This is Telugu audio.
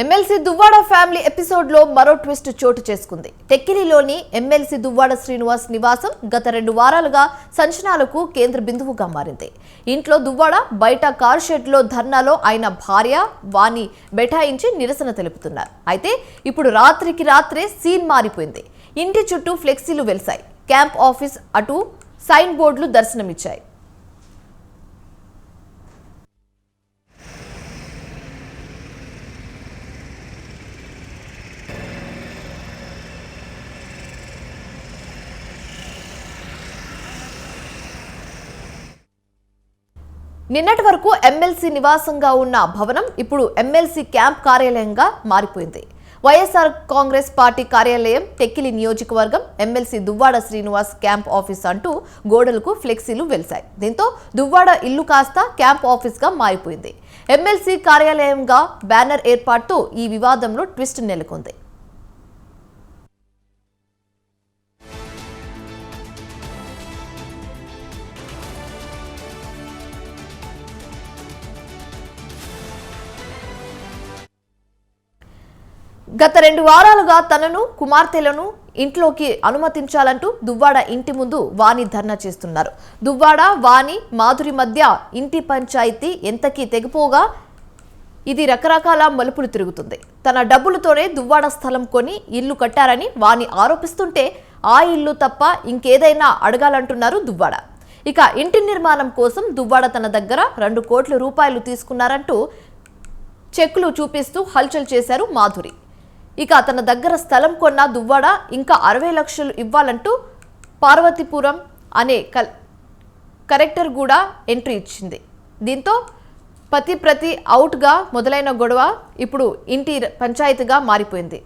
ఎమ్మెల్సీ దువ్వాడ ఫ్యామిలీ ఎపిసోడ్లో మరో ట్విస్ట్ చోటు చేసుకుంది. టెక్కిలిలోని ఎమ్మెల్సీ దువ్వాడ శ్రీనివాస్ నివాసం గత రెండు వారాలుగా సంచనాలకు కేంద్ర బిందువుగా మారింది. ఇంట్లో దువ్వాడ బయట కార్ షెడ్లో ధర్నాలో ఆయన భార్య వాణి బెఠాయించి నిరసన తెలుపుతున్నారు. అయితే ఇప్పుడు రాత్రికి రాత్రే సీన్ మారిపోయింది. ఇంటి చుట్టూ ఫ్లెక్సీలు వెలిశాయి. క్యాంప్ ఆఫీస్ అటు సైన్ బోర్డులు దర్శనమిచ్చాయి. నిన్నటి వరకు ఎమ్మెల్సీ నివాసంగా ఉన్న భవనం ఇప్పుడు ఎమ్మెల్సీ క్యాంప్ కార్యాలయంగా మారిపోయింది. వైఎస్ఆర్ కాంగ్రెస్ పార్టీ కార్యాలయం టెక్కిలి నియోజకవర్గం MLC Duvvada Srinivas camp office అంటూ గోడలకు ఫ్లెక్సీలు వెలిశాయి. దీంతో దువ్వాడ ఇల్లు కాస్త క్యాంప్ ఆఫీస్గా మారిపోయింది. ఎమ్మెల్సీ కార్యాలయంగా బ్యానర్ ఏర్పాటుతో ఈ వివాదంలో ట్విస్ట్ నెలకొంది. గత రెండు వారాలుగా తనను కుమార్తెలను ఇంట్లోకి అనుమతించాలంటూ దువ్వాడ ఇంటి ముందు వాణి ధర్నా చేస్తున్నారు. దువ్వాడ వాణి మాధురి మధ్య ఇంటి పంచాయతీ ఎంతకీ తెగిపోగా ఇది రకరకాల మలుపులు తిరుగుతుంది. తన డబ్బులతోనే దువ్వాడ స్థలం కొని ఇల్లు కట్టారని వాణి ఆరోపిస్తుంటే ఆ ఇల్లు తప్ప ఇంకేదైనా అడగాలంటున్నారు దువ్వాడ. ఇక ఇంటి నిర్మాణం కోసం దువ్వాడ తన దగ్గర రెండు కోట్ల రూపాయలు తీసుకున్నారంటూ చెక్కులు చూపిస్తూ హల్చల్ చేశారు మాధురి. ఇక తన దగ్గర స్థలం కొన్న దువ్వాడ ఇంకా అరవై లక్షలు ఇవ్వాలంటూ పార్వతీపురం అనే కల్ కరెక్టర్ కూడా ఎంట్రీ ఇచ్చింది. దీంతో పతి ప్రతి అవుట్గా మొదలైన గొడవ ఇప్పుడు ఇంటి పంచాయతీగా మారిపోయింది.